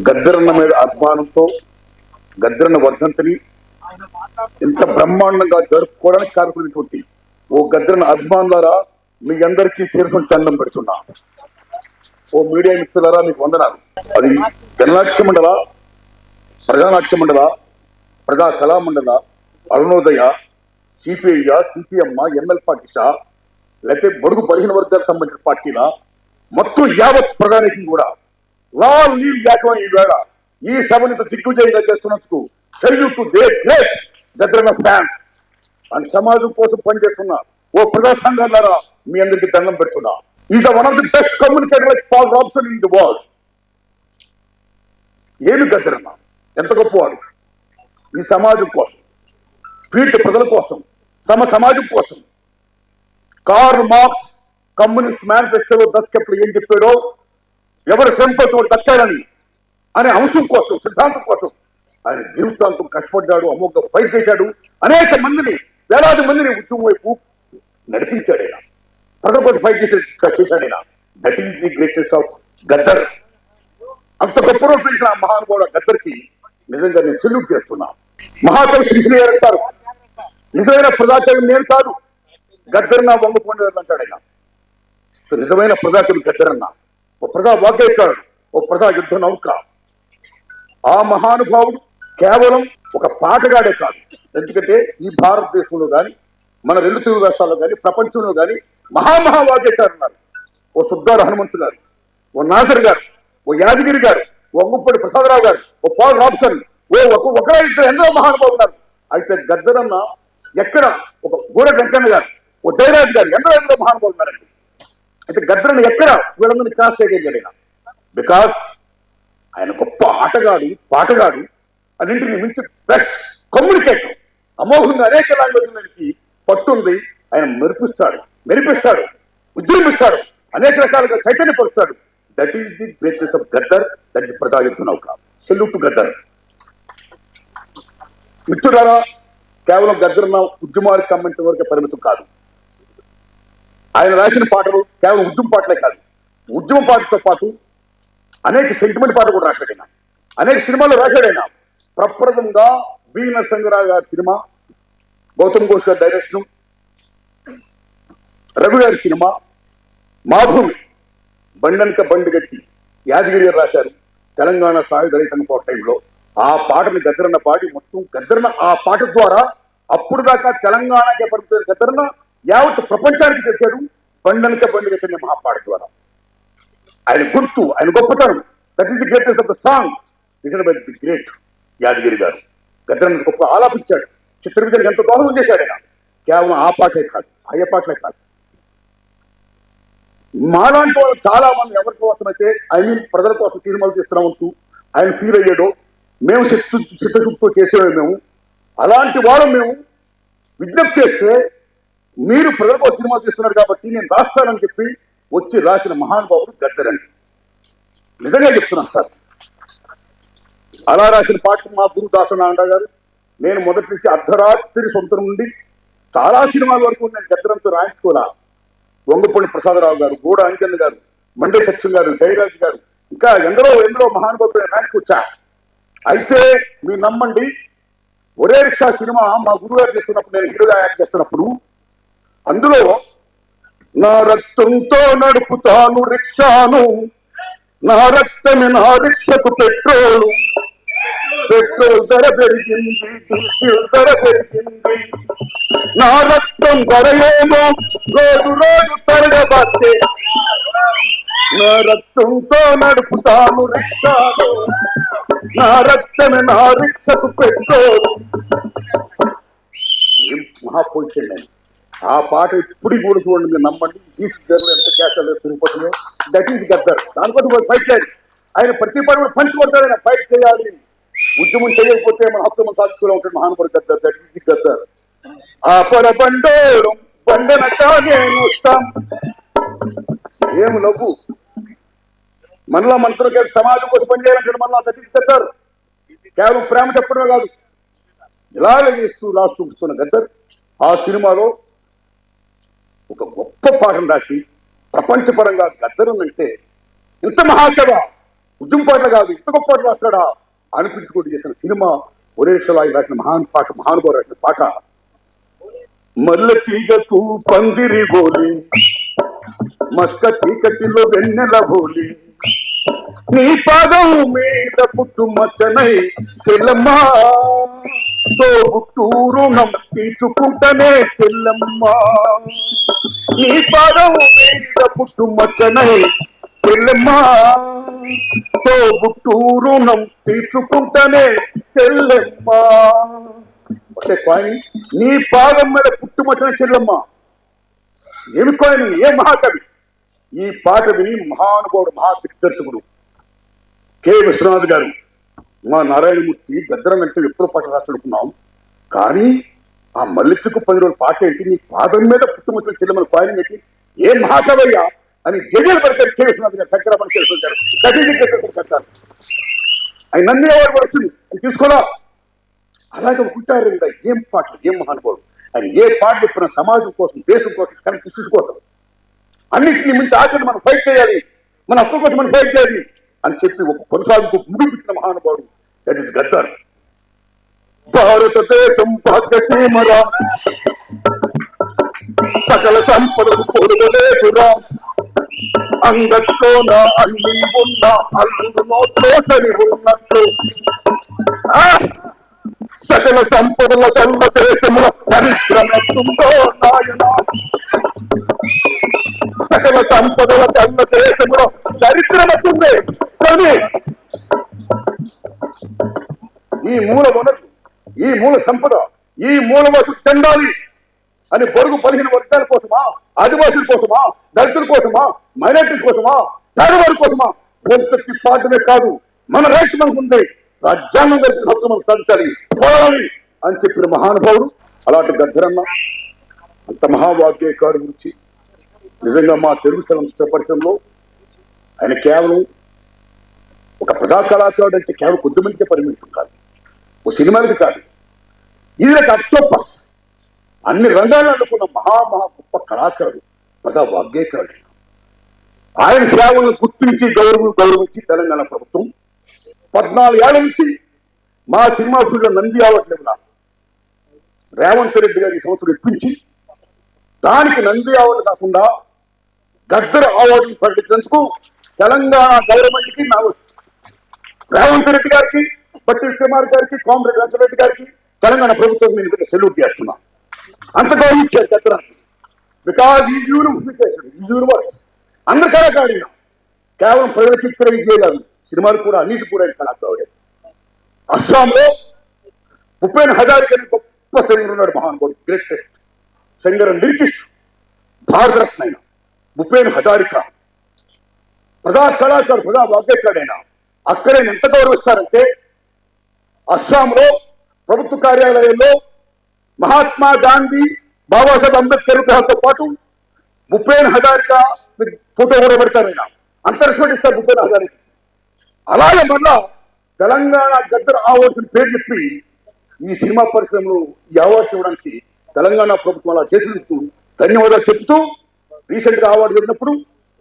గద్దరన్న మీద అభిమానంతో గద్దరన్న వర్ధంతిని ఇంత బ్రహ్మాండంగా జరుపుకోవడానికి కారణమైనటువంటి ఓ గద్దరన్న అభిమానులారా మీ అందరికీ శీర్షం చందం పెడుతున్నా. ఓ మీడియా మిత్రులారా మీకు వందనాలు. అది జననాట్య మండల ప్రజానాట్య మండల ప్రజా కళా మండల అరుణోదయ సిపిఐ సిపిఎం ఎంఎల్ పార్టీసా లేకపోతే బడుగు బలహీన వర్గాలకు సంబంధించిన పార్టీల మొత్తం యావత్ ప్రధానికి కూడా లాల్ నీల్ యాకం ఈ వేళ ఈ సభను ఇంత దిగ్విజయంగా చేస్తున్నందుకు సెల్యూట్ దే గ్రేట్ దగ్గర ఫ్యాన్స్ అండ్ సమాజం కోసం పనిచేస్తున్న ఓ ప్రజా సంఘాలారా మీ అందరికి దండం పెడుతున్నా. Is one of the best communicator like Paul Robeson in the world ఏమి గద్దరన్న ఎంత గొప్పవాడు ఈ సమాజం కోసం పీఠ ప్రజల కోసం సమ సమాజం కోసం. కార్ మార్క్స్ కమ్యూనిస్ట్ మేనిఫెస్టోలో దశకెప్పుడు ఏం చెప్పాడో ఎవరి సంపత్తి వాడు అనే అంశం కోసం సిద్ధాంతం కోసం ఆయన జీవితాంతం కష్టపడ్డాడు అమోఘ ఫైట్ చేశాడు అనేక మందిని వేలాది మందిని ఉద్యమం వైపు నడిపించాడు ఆయన. ప్రజల కోసం ఫైట్ చేసి చేశాడు ఆయన. That is the greatest of Gaddar అంత గొప్ప రోజు తెలిసిన మహానుభావుడు గద్దర్కి నిజంగా నేను సెల్యూట్ చేస్తున్నా. మహాకవి శ్రీశ్రీ గారు అంటారు నిజమైన ప్రజాకవి నేను కాదు గద్దరన్న వంగపోండి అంటాడు ఆయన. నిజమైన ప్రజాకవి గద్దరన్నా ఓ ప్రజా వాగ్గేయకారుడు ఓ ప్రజా యుద్ధ నౌక. ఆ మహానుభావుడు కేవలం ఒక పాటగాడే కాదు. ఎందుకంటే ఈ భారతదేశంలో కానీ మన రెండు తెలుగు రాష్ట్రాల్లో కానీ ప్రపంచంలో కానీ మహామహావాగ్గైకారు ఉన్నారు. ఓ సుద్దారు హనుమంతు గారు ఓ నాజర్ గారు ఓ యాదగిరి గారు ఓ అంగుప్పటి ప్రసాదరావు గారు ఓ పాల్ రాబ్సన్ ఓ ఒక ఒకరే ఇద్దరు ఎందరో మహానుభావులు ఉన్నారు. అయితే గద్దరన్న ఎక్కడ ఒక గూడ వెంకన్న గారు ఓ జయరాజ్ గారు ఎందరో ఎందరో మహానుభావులు ఉన్నారండి. అయితే గద్దరన్న ఎక్కడ? వీళ్ళందరినీ క్రాస్ చేయగలిగాడు ఆయన బికాస్ ఆయన గొప్ప ఆటగాడు పాటగాడు అన్నింటిని మించి బెస్ట్ కమ్యూనికేటర్ అమోఘంగా అనేక లాంగ్వేజ్లకి పట్టుంది ఆయన మెరిపిస్తాడు మెరిపిస్తాడు ఉద్యమిస్తాడు అనేక రకాలుగా చైతన్యపరుస్తాడు. That is the greatness of Gaddar that is ప్రజాయుద్ధ నౌక సెల్యూట్ గద్దర్ మిత్రులారా కేవలం గద్దరన్న ఉద్యమాలకు సంబంధించిన వరకే పరిమితం కాదు. ఆయన రాసిన పాటలు కేవలం ఉద్యమ పాటలే కాదు. ఉద్యమ పాటతో పాటు అనేక సెంటిమెంట్ పాటలు కూడా రాశాడు ఆయన. అనేక సినిమాలు రాశాడు ఆయన. ప్రప్రథంగా బి నరసింహరావు గారి సినిమా గౌతమ్ ఘోష్ గారి డైరెక్షన్ రవి గారి సినిమా మాధుమి బండనక బండి గట్టి యాదగిరి గారు రాశారు. తెలంగాణ సాయుధ రైతన్న పోట టైంలో ఆ పాటని గద్దరన్న పాడి మొత్తం గద్దరన్న ఆ పాట ద్వారా అప్పుడు దాకా తెలంగాణకే పరిమితం గద్దరన్న యావత్ ప్రపంచానికి తెలిసాడు బండనక బండి పెట్టిన మహాపాట ద్వారా. ఆయన గుర్తు ఆయన గొప్పతనం. That is the greatest of the song written by the great Yadagiri garu. గద్దరన్న గొప్ప ఆలాపించాడు చిత్ర విజయ్ ఎంత దోహదం చేశాడు ఆయన. కేవలం ఆ పాటే కాదు అయ్యే పాటలే కాదు. మాలాంటి వాళ్ళు చాలా మంది ఎవరి కోసం అయితే ఐ మీన్ ప్రజల కోసం సినిమాలు తీస్తున్నామంటూ ఆయన ఫీల్ అయ్యాడో మేము చిత్తు చిత్తశుద్ధితో చేసేవే మేము. అలాంటి వాళ్ళు మేము. విజ్ఞప్తి చేస్తే మీరు ప్రజల కోసం సినిమాలు తీస్తున్నారు కాబట్టి నేను రాస్తానని చెప్పి వచ్చి రాసిన మహానుభావుడు గద్దరండి. నిజంగా చెప్తున్నాను సార్. అలా రాసిన పాట మా గురు దాసనాండ గారు నేను మొదటి నుంచి అర్ధరాత్రి సొంతం నుండి చాలా సినిమాల వరకు నేను గద్దరంతో రాయించుకోలే. వంగపల్లి ప్రసాదరావు గారు గూడ అంజన్ గారు మండే సత్యం గారు జయరాజ్ గారు ఇంకా ఎందరో ఎందరో మహానుభావులు రాయించుకొచ్చా అయితే మీరు నమ్మండి ఒరే రిక్షా సినిమా మా గురువు గారు చేస్తున్నప్పుడు నేను హీరోగా యాక్ట్ చేస్తున్నప్పుడు అందులో నా రక్తంతో నడుపుతాను రిక్షాను. నా రక్తమే నా రిక్షకు పెట్రోలు. పెట్రోల్ ధర పెరిగింది డీజిల్ ధర పెరిగింది. నా రక్తం ధర ఏమో రోజు రోజు తరగబట్టే. నా రక్తంతో నడుపుతాను రిక్షాను. నా రక్తమే నా రిక్షకు పెట్రోలు. మహాపురుషుడు ఆ పాట ఇప్పుడు కూడా చూడండి మీరు నమ్మండి. తీసుకు ఎంత గ్యాస్ తిరుగుతుందో దట్ ఈస్ గద్దర్ దానికోసం ఫైట్ చేయాలి ఆయన ప్రతి పాట కూడా పంచి కొడతారు ఆయన ఫైట్ చేయాలి. ఉద్యమం చేయకపోతే మన హక్కు సాధించుకునే సాక్షిలో ఉంటాడు మహానుభావుడు గద్దర్ దట్ ఈస్ గద్దర్ ఆ పర బండోరం బండనట నేను వస్తాం ఏం నవ్వు? మనలో మనతో కలిసి సమాజం కోసం పనిచేయాలంటే మనలో దట్ ఈస్ గద్దర్ కేవలం ప్రేమ చెప్పడమే కాదు. ఇలాగే చేస్తూ లాస్ట్ గద్దర్ ఆ సినిమాలో ఒక గొప్ప పాఠం రాసి ప్రపంచపరంగా గద్దరుందంటే ఇంత మహాకవ ఉద్యమ పాటలు కాదు ఇంత గొప్ప పాటలు రాస్తాడా? అనిపించుకుంటూ చేసిన సినిమా ఒరే ఆయన రాసిన మహాన్ పాట మహానుభావు రాసిన పాట. మల్ల తీగకు పందిరి బోలి మస్క చీకటిలో వెన్నెల బోలి నీ పాదం మీద పుట్టు మచ్చనై తెల్లమ్మా తోబుట్టూరుణం తీసుకుంటనే చెల్లమ్మా. నీ పాదం మీద చెల్లమ్మా. తోబుట్టూరుణం తీసుకుంటనే చెల్లమ్మా. అంటే కాని నీ పాదం మీద పుట్టుమచ్చిన చెల్లమ్మ. ఏమి కాని ఏ మహాకవి? ఈ పాట విని మహానుభావుడు మహా దిగ్దర్శకుడు కె విశ్వనాథ్ గారు మా నారాయణమూర్తి గద్దరం అంటే ఎప్పుడో పాట రాసుకున్నాం కానీ ఆ మల్లెత్తుకు పది రోజుల పాట ఏంటి? నీ పాదం మీద పుట్టుమచ్చిన చెల్లెమ్మని పాయని పెట్టి ఏ మహాకవయ్యా అని గజలు పెడతారు కె విశ్వనాథ్ చేసుకుంటారు కట్టారు ఆయన అన్ని ఎవరు వచ్చింది అని తీసుకోరా. అలాగే ఉంటారు కదా. ఏం పాటలు ఏం మహానుభావుడు ఆయన ఏ పాట చెప్పిన సమాజం కోసం దేశం కోసం కరెక్ట్ కోసం. అన్నింటినీ మించి ఆఖరి మనం ఫైట్ చేయాలి. మన హక్కు కోసం మనం ఫైట్ చేయాలి. అని చెప్పి ఒక కొనసాగుతూ ముగించిన మహానుభావుడు. దట్ ఇస్ గద్దర్ భారతదేశం భాగ్యసీమరా. సకల సంపదలు పొరుగలేదురా అంగట్లోన అన్ని ఉన్న అల్లుడు నోట్లో సరి ఉన్నట్టు సకల సంపదల కల్ల దేశముల పరిశ్రమతుందో నాయన. సకల సంపదల కల్ల దేశముల మూల వసతి చెందాలి అని పొరుగు పదిహేను వర్గాల కోసమా ఆదివాసుల కోసమా దళితుల కోసమా మైనార్టీల కోసమా పేదవారి కోసమా? కొంత పాటమే కాదు మన రైట్ మనకు ఉంది. రాజ్యాంగం కలిసిన హక్కు మనం సాధించాలి పోరాలి అని చెప్పిన మహానుభావుడు అలాంటి గద్దరన్న అంత మహావాగ్యకారు గురించి నిజంగా మా తెలుగు చలనచిత్ర పరిశ్రమలో ఆయన కేవలం ఒక ప్రజా కళాకారుడు అంటే కేవలం కొద్దిమందికే పరిమితం కాదు ఓ సినిమాలకి కాదు. ఇది ఒక అక్టోపస్. అన్ని రంగాల్లో అనుకున్న మహా మహా గొప్ప కళాకారుడు ప్రజా వాగ్గేయకారుడు ఆయన సేవలను గుర్తించి గౌరవం గౌరవించి తెలంగాణ ప్రభుత్వం. పద్నాలుగు ఏళ్ళ నుంచి మా సినిమా ఫీల్డ్ నంది అవ్వట్లేదు నాకు రేవంత్ రెడ్డి గారి సంవత్సరం ఇప్పించి దానికి నంది అవ్వడం కాకుండా గద్దర అవార్డును ప్రకటించినందుకు తెలంగాణ గవర్నమెంట్కి నా రేవంత్ రెడ్డి గారికి బట్టి విక్రమార్ గారికి కోమరెడ్డి వెంకటరెడ్డి గారికి తెలంగాణ ప్రభుత్వం నేను సెల్యూట్ చేస్తున్నా. అంతగా గౌరవించారు గద్దరానికి because is unification is universe అందరి కళాకారుడు కేవలం ప్రజలకి ఇక్కడ కాదు. సినిమాలు కూడా అన్నిటి కూడా ఆయన కళాకారుడే. అస్సాంలో భూపేన్ హజారిక అనే గొప్ప సింగర్ ఉన్నాడు మహానుభావుడు greatest singer and lyricist Bharat Ratna ఆయన. భూపేన్ హజారిక ప్రజా కళాకారు ప్రజా వాగ్గేకాడైనా అక్కడ ఎంత గౌరవిస్తారంటే అస్సాంలో ప్రభుత్వ కార్యాలయంలో మహాత్మా గాంధీ బాబాసాహెబ్ అంబేద్కర్ విగ్రహంతో పాటు భూపేన్ హజారిక ఫోటో కూడా పెడతారు ఆయన. అంత ఇస్తారు భూపేన్ హజారిక. అలాగే మళ్ళా తెలంగాణ గద్దర్ అవార్డ్స్ పేరు చెప్పి ఈ సినిమా పరిశ్రమలో ఈ అవార్డ్స్ ఇవ్వడానికి తెలంగాణ ప్రభుత్వం అలా చేసినందుకు ధన్యవాదాలు చెప్తూ రీసెంట్గా అవార్డు జరిగినప్పుడు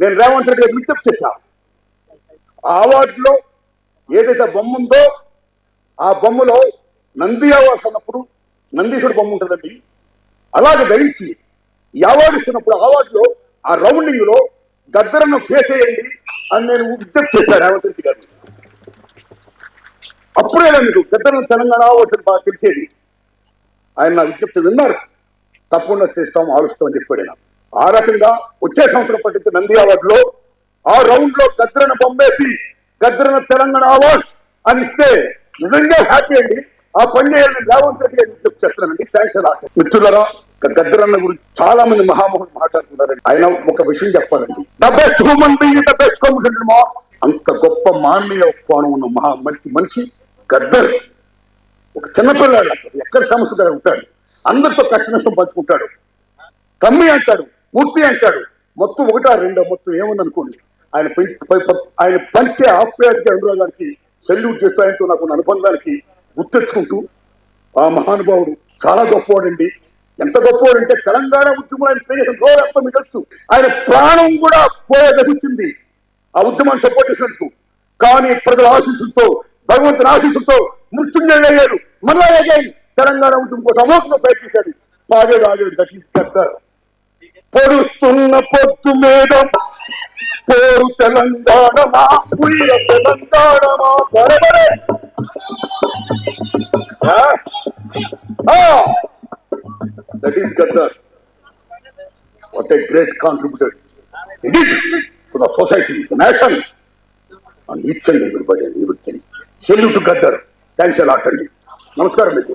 నేను రేవంత్ రెడ్డి గారు విజ్ఞప్తి చేశాను ఆ అవార్డులో ఏదైతే బొమ్మ ఉందో ఆ బొమ్మలో నంది అవార్డ్స్ అన్నప్పుడు నందీశ్వరుడు బొమ్మ ఉంటుందండి. అలాగే ధరించి ఈ అవార్డు ఇస్తున్నప్పుడు అవార్డులో ఆ రౌండింగ్లో గద్దరను ఫేస్ చేయండి అని నేను విజ్ఞప్తి చేశాను రేవంత్ రెడ్డి గారు. అప్పుడే మీకు గద్దరను తెలంగాణ అవార్డ్స్ బాగా తెలిసేది. ఆయన నా విజ్ఞప్తి విన్నారు. తప్పకుండా చేస్తాం ఆలోచిస్తాం అని చెప్పాడు ఆయన. ఆ రకంగా వచ్చే సంవత్సరం పట్టింది నంది అవార్డులో ఆ రౌండ్లో గద్దరను బొమ్మేసి గద్దరను తెలంగాణ అవార్డ్ అని ఇస్తే నిజంగా హ్యాపీ అండి. ఆ పని చేయాలని రేవంత్ రెడ్డి గారు విజ్ఞప్తి థ్యాంక్స్ అలా మిత్రులరా గద్దరన్న గురించి చాలా మంది మహామహులు మాట్లాడుతున్నారండి. ఆయన ఒక విషయం చెప్పాలండి. The best human being the best commission అంత గొప్ప మానవీయ కోణం ఉన్న మహా మంచి మనిషి గద్దర్ ఒక చిన్నపిల్లాడు ఎక్కడ సమస్య దగ్గర ఉంటాడు. అందరితో కష్ట నష్టం పంచుకుంటాడు. తమ్మి అంటాడు పూర్తి అంటాడు. మొత్తం ఒకటా రెండో మొత్తం ఏముంది అనుకోండి ఆయన ఆయన పంచే ఆప్యాయతకి అనురాగానికి సెల్యూట్ చేస్తూ ఆయనతో నాకు అనుబంధానికి గుర్తెచ్చుకుంటూ ఆ మహానుభావుడు చాలా గొప్పవాడండి. ఎంత గొప్పవాడు అంటే తెలంగాణ ఉద్యమం ఆయన ప్లే చేసిన మీకు తెలుసు. ఆయన ప్రాణం కూడా పోయే దశించింది ఆ ఉద్యమాన్ని సపోర్ట్ చేసినట్టు కానీ ప్రజల ఆశీస్సులతో భగవంతుని ఆశీస్సులతో మృత్యుంజయుడు అయ్యారు మళ్ళా అయ్యాయి తెలంగాణ ఉద్యమం కోసం సమూహంలో ప్రయత్నించాడు. పాడాడు ఆడాడు దట్ ఈస్ పొడుస్తున్న పొద్దు మీద పోరు తెలంగాణ మా పుయ్య తెలంగాణ మా what a great contributor it to the society the nation and each and everybody and everything salute Gaddar thanks a lot అండి నమస్కారం మీకు